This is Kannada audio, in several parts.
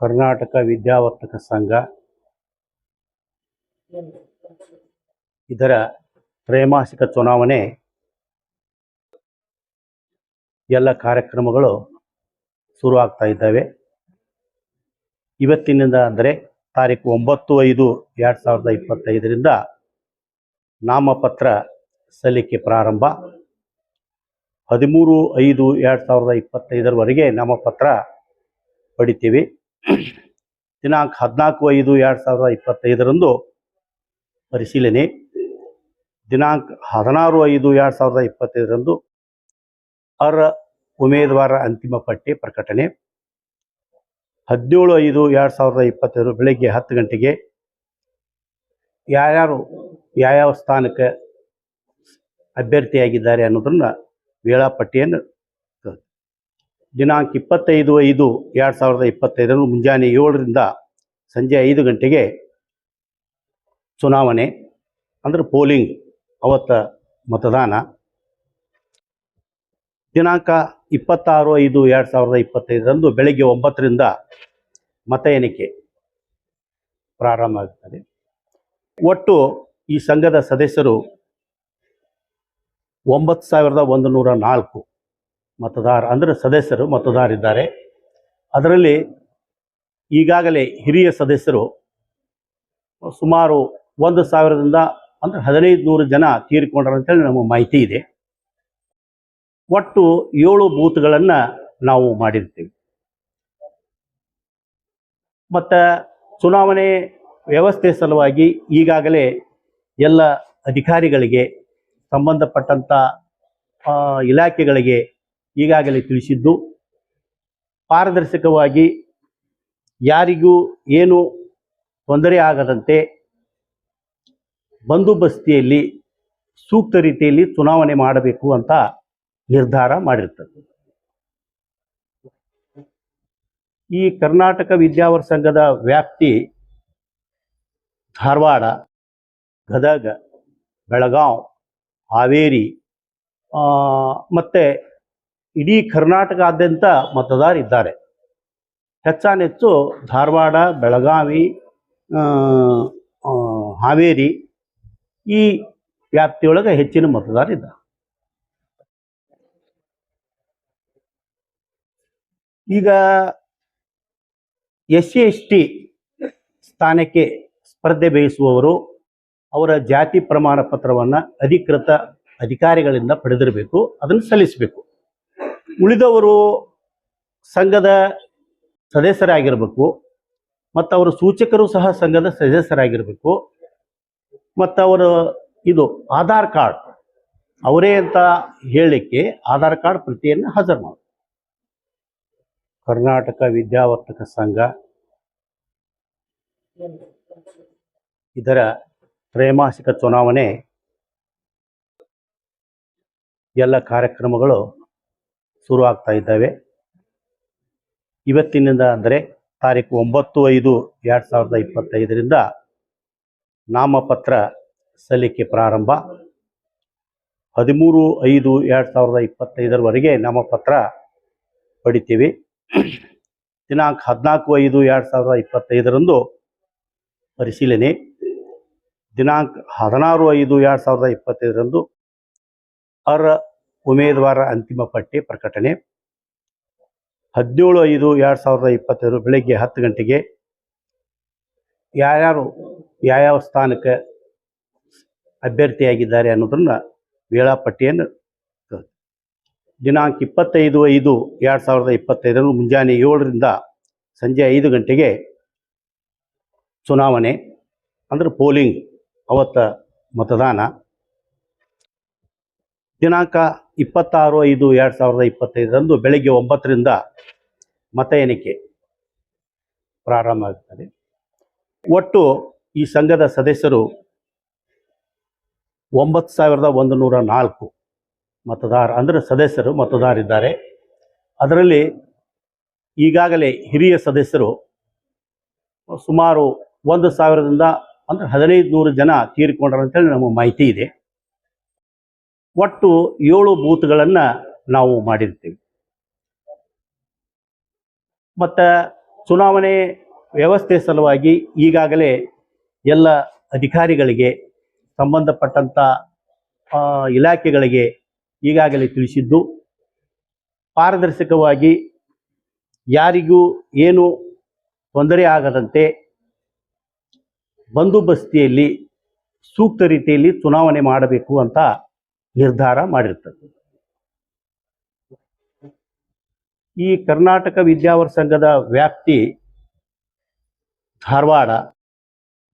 ಕರ್ನಾಟಕ ವಿದ್ಯಾವರ್ತಕ ಸಂಘ. ಇದರ ತ್ರೈಮಾಸಿಕ ಚುನಾವಣೆ. ಎಲ್ಲ ಕಾರ್ಯಕ್ರಮಗಳು ಶುರು ಆಗ್ತಾ ಇದ್ದಾವೆ. ಇವತ್ತಿನಿಂದ ಅಂದರೆ ತಾರೀಕು ಒಂಬತ್ತು ಐದು ಎರಡು ಸಾವಿರದ ಇಪ್ಪತ್ತೈದರಿಂದ ನಾಮಪತ್ರ ಸಲ್ಲಿಕೆ ಪ್ರಾರಂಭ. ಹದಿಮೂರು ಐದು ಎರಡು ಸಾವಿರದ ಇಪ್ಪತ್ತೈದರವರೆಗೆ ನಾಮಪತ್ರ ಪಡಿತೀವಿ. ದಿನಾಂಕ ಹದಿನಾಲ್ಕು ಐದು ಎರಡು ಸಾವಿರದ ಇಪ್ಪತ್ತೈದರಂದು ಪರಿಶೀಲನೆ. ದಿನಾಂಕ ಹದಿನಾರು ಐದು ಎರಡು ಸಾವಿರದ ಇಪ್ಪತ್ತೈದರಂದು ಅರ್ಹ ಉಮೇದುವಾರ ಅಂತಿಮ ಪಟ್ಟಿ ಪ್ರಕಟಣೆ. ಹದಿನೇಳು ಐದು ಎರಡು ಸಾವಿರದ ಇಪ್ಪತ್ತೈದು ಬೆಳಗ್ಗೆ ಹತ್ತು ಗಂಟೆಗೆ ಯಾರ್ಯಾರು ಯಾವ್ಯಾವ ಸ್ಥಾನಕ್ಕೆ ಅಭ್ಯರ್ಥಿಯಾಗಿದ್ದಾರೆ ಅನ್ನೋದನ್ನು ವೇಳಾಪಟ್ಟಿಯನ್ನು ದಿನಾಂಕ ಇಪ್ಪತ್ತೈದು ಐದು ಎರಡು ಸಾವಿರದ ಇಪ್ಪತ್ತೈದರಂದು ಮುಂಜಾನೆ ಏಳರಿಂದ ಸಂಜೆ ಐದು ಗಂಟೆಗೆ ಚುನಾವಣೆ, ಅಂದ್ರೆ ಪೋಲಿಂಗ್ ಅವತ್ತ ಮತದಾನ. ದಿನಾಂಕ ಇಪ್ಪತ್ತಾರು ಐದು ಎರಡು ಸಾವಿರದ ಇಪ್ಪತ್ತೈದರಂದು ಬೆಳಗ್ಗೆ ಒಂಬತ್ತರಿಂದ ಮತ ಎಣಿಕೆ ಪ್ರಾರಂಭ ಆಗ್ತದೆ. ಒಟ್ಟು ಈ ಸಂಘದ ಸದಸ್ಯರು ಒಂಬತ್ತು ಸಾವಿರದ ಒಂದು ನೂರ ನಾಲ್ಕು ಮತದಾರ ಅಂದರೆ ಸದಸ್ಯರು ಮತದಾರಿದ್ದಾರೆ. ಅದರಲ್ಲಿ ಈಗಾಗಲೇ ಹಿರಿಯ ಸದಸ್ಯರು ಸುಮಾರು ಒಂದು ಸಾವಿರದಿಂದ ಅಂದರೆ ಹದಿನೈದು ನೂರು ಜನ ತೀರಿಕೊಂಡ್ರು ಅಂತೇಳಿ ನಮಗೆ ಮಾಹಿತಿ ಇದೆ. ಒಟ್ಟು ಏಳು ಬೂತ್ಗಳನ್ನು ನಾವು ಮಾಡಿರ್ತೀವಿ. ಮತ್ತು ಚುನಾವಣೆ ವ್ಯವಸ್ಥೆ ಸಲುವಾಗಿ ಈಗಾಗಲೇ ಎಲ್ಲ ಅಧಿಕಾರಿಗಳಿಗೆ ಸಂಬಂಧಪಟ್ಟಂಥ ಇಲಾಖೆಗಳಿಗೆ ಈಗಾಗಲೇ ತಿಳಿಸಿದ್ದು, ಪಾರದರ್ಶಕವಾಗಿ ಯಾರಿಗೂ ಏನು ತೊಂದರೆ ಆಗದಂತೆ ಬಂದೋಬಸ್ತಿಯಲ್ಲಿ ಸೂಕ್ತ ರೀತಿಯಲ್ಲಿ ಚುನಾವಣೆ ಮಾಡಬೇಕು ಅಂತ ನಿರ್ಧಾರ ಮಾಡಿರ್ತದೆ. ಈ ಕರ್ನಾಟಕ ವಿದ್ಯಾವರ ಸಂಘದ ವ್ಯಾಪ್ತಿ ಧಾರವಾಡ, ಗದಗ ಬೆಳಗಾವ್ ಹಾವೇರಿ ಮತ್ತು ಇಡೀ ಕರ್ನಾಟಕದಾದ್ಯಂತ ಮತದಾರರಿದ್ದಾರೆ ಹೆಚ್ಚಾನೆಚ್ಚು ಧಾರವಾಡ, ಬೆಳಗಾವಿ ಹಾವೇರಿ ಈ ವ್ಯಾಪ್ತಿಯೊಳಗೆ ಹೆಚ್ಚಿನ ಮತದಾರರಿದ್ದಾರೆ ಈಗ ಎಸ್ ಸಿ ಎಸ್ ಟಿ ಸ್ಥಾನಕ್ಕೆ ಸ್ಪರ್ಧೆ ಬಯಸುವವರು ಅವರ ಜಾತಿ ಪ್ರಮಾಣ ಪತ್ರವನ್ನು ಅಧಿಕೃತ ಅಧಿಕಾರಿಗಳಿಂದ ಪಡೆದಿರಬೇಕು, ಅದನ್ನು ಸಲ್ಲಿಸಬೇಕು. ಉಳಿದವರು ಸಂಘದ ಸದಸ್ಯರಾಗಿರಬೇಕು, ಮತ್ತು ಅವರ ಸೂಚಕರು ಸಹ ಸಂಘದ ಸದಸ್ಯರಾಗಿರಬೇಕು, ಮತ್ತು ಅವರ ಇದು ಆಧಾರ್ ಕಾರ್ಡ್, ಅವರೇ ಅಂತ ಹೇಳಲಿಕ್ಕೆ ಆಧಾರ್ ಕಾರ್ಡ್ ಪ್ರತಿಯನ್ನು ಹಾಜರು ಮಾಡಿ. ಕರ್ನಾಟಕ ವಿದ್ಯಾವರ್ತಕ ಸಂಘ ಇದರ ತ್ರೈಮಾಸಿಕ ಚುನಾವಣೆ, ಎಲ್ಲ ಕಾರ್ಯಕ್ರಮಗಳು ಶುರು ಆಗ್ತಾ ಇದ್ದಾವೆ. ಇವತ್ತಿನಿಂದ ಅಂದರೆ ತಾರೀಕು ಒಂಬತ್ತು ಐದು ಎರಡು ಸಾವಿರದ ಇಪ್ಪತ್ತೈದರಿಂದ ನಾಮಪತ್ರ ಸಲ್ಲಿಕೆ ಪ್ರಾರಂಭ. ಹದಿಮೂರು ಐದು ಎರಡು ಸಾವಿರದ ಇಪ್ಪತ್ತೈದರವರೆಗೆ ನಾಮಪತ್ರ ಪಡಿತೀವಿ. ದಿನಾಂಕ ಹದಿನಾಲ್ಕು ಐದು ಎರಡು ಸಾವಿರದ ಇಪ್ಪತ್ತೈದರಂದು ಪರಿಶೀಲನೆ. ದಿನಾಂಕ ಹದಿನಾರು ಐದು ಎರಡು ಸಾವಿರದ ಇಪ್ಪತ್ತೈದರಂದು ಅರ್ಹ ಉಮೇದುವಾರ ಅಂತಿಮ ಪಟ್ಟಿ ಪ್ರಕಟಣೆ. ಹದಿನೇಳು ಐದು ಎರಡು ಸಾವಿರದ ಇಪ್ಪತ್ತೆರಡು ಬೆಳಗ್ಗೆ ಹತ್ತು ಗಂಟೆಗೆ ಯಾರ್ಯಾರು ಯಾವ್ಯಾವ ಸ್ಥಾನಕ್ಕೆ ಅಭ್ಯರ್ಥಿಯಾಗಿದ್ದಾರೆ ಅನ್ನೋದನ್ನು ವೇಳಾಪಟ್ಟಿಯನ್ನು ದಿನಾಂಕ ಇಪ್ಪತ್ತೈದು ಐದು ಎರಡು ಸಾವಿರದ ಇಪ್ಪತ್ತೈದರಂದು ಮುಂಜಾನೆ ಏಳರಿಂದ ಸಂಜೆ ಐದು ಗಂಟೆಗೆ ಚುನಾವಣೆ, ಅಂದ್ರೆ ಪೋಲಿಂಗ್ ಅವತ್ತ ಮತದಾನ. ದಿನಾಂಕ ಇಪ್ಪತ್ತಾರು, ಐದು, ಎರಡು ಸಾವಿರದ ಇಪ್ಪತ್ತೈದರಂದು ಬೆಳಗ್ಗೆ ಒಂಬತ್ತರಿಂದ ಮತ ಎಣಿಕೆ ಪ್ರಾರಂಭ ಆಗ್ತದೆ. ಒಟ್ಟು ಈ ಸಂಘದ ಸದಸ್ಯರು ಒಂಬತ್ತು ಸಾವಿರದ ಒಂದು ನೂರ ನಾಲ್ಕು ಮತದಾರ, ಅಂದರೆ ಸದಸ್ಯರು ಮತದಾರಿದ್ದಾರೆ. ಅದರಲ್ಲಿ ಈಗಾಗಲೇ ಹಿರಿಯ ಸದಸ್ಯರು ಸುಮಾರು ಒಂದು ಸಾವಿರದಿಂದ ಅಂದರೆ ಹದಿನೈದು ನೂರು ಜನ ತೀರಿಕೊಂಡ್ರಂತೇಳಿ ನಮಗೆ ಮಾಹಿತಿ ಇದೆ. ಒಟ್ಟು ಏಳು ಬೂತ್ಗಳನ್ನು ನಾವು ಮಾಡಿರ್ತೀವಿ. ಮತ್ತು ಚುನಾವಣೆ ವ್ಯವಸ್ಥೆ ಸಲುವಾಗಿ ಈಗಾಗಲೇ ಎಲ್ಲ ಅಧಿಕಾರಿಗಳಿಗೆ ಸಂಬಂಧಪಟ್ಟಂಥ ಇಲಾಖೆಗಳಿಗೆ ಈಗಾಗಲೇ ತಿಳಿಸಿದ್ದು, ಪಾರದರ್ಶಕವಾಗಿ ಯಾರಿಗೂ ಏನು ತೊಂದರೆ ಆಗದಂತೆ ಬಂದೋಬಸ್ತಿಯಲ್ಲಿ ಸೂಕ್ತ ರೀತಿಯಲ್ಲಿ ಚುನಾವಣೆ ಮಾಡಬೇಕು ಅಂತ ನಿರ್ಧಾರ ಮಾಡಿರ್ತದೆ. ಈ ಕರ್ನಾಟಕ ವಿದ್ಯಾವರ ಸಂಘದ ವ್ಯಾಪ್ತಿ ಧಾರವಾಡ,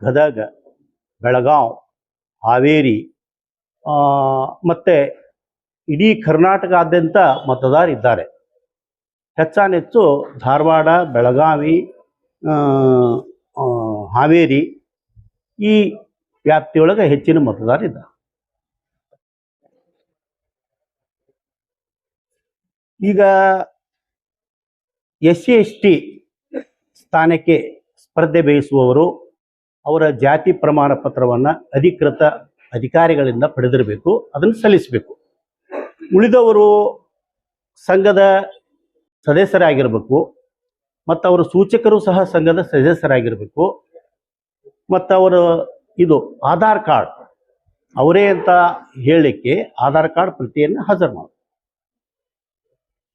ಗದಗ, ಬೆಳಗಾವ್, ಹಾವೇರಿ ಮತ್ತು ಇಡೀ ಮತದಾರರಿದ್ದಾರೆ ಹೆಚ್ಚಾನೆಚ್ಚು ಧಾರವಾಡ, ಬೆಳಗಾವಿ ಹಾವೇರಿ ಈ ವ್ಯಾಪ್ತಿಯೊಳಗೆ ಹೆಚ್ಚಿನ ಮತದಾರರಿದ್ದಾರೆ ಈಗ ಎಸ್ ಸಿ ಎಸ್ ಟಿ ಸ್ಥಾನಕ್ಕೆ ಸ್ಪರ್ಧೆ ಬಯಸುವವರು ಅವರ ಜಾತಿ ಪ್ರಮಾಣ ಪತ್ರವನ್ನು ಅಧಿಕೃತ ಅಧಿಕಾರಿಗಳಿಂದ ಪಡೆದಿರಬೇಕು, ಅದನ್ನು ಸಲ್ಲಿಸಬೇಕು. ಉಳಿದವರು ಸಂಘದ ಸದಸ್ಯರಾಗಿರಬೇಕು, ಮತ್ತು ಅವರ ಸೂಚಕರು ಸಹ ಸಂಘದ ಸದಸ್ಯರಾಗಿರಬೇಕು, ಮತ್ತು ಅವರ ಇದು ಆಧಾರ್ ಕಾರ್ಡ್, ಅವರೇ ಅಂತ ಹೇಳಲಿಕ್ಕೆ ಆಧಾರ್ ಕಾರ್ಡ್ ಪ್ರತಿಯನ್ನು ಹಾಜರು ಮಾಡಿ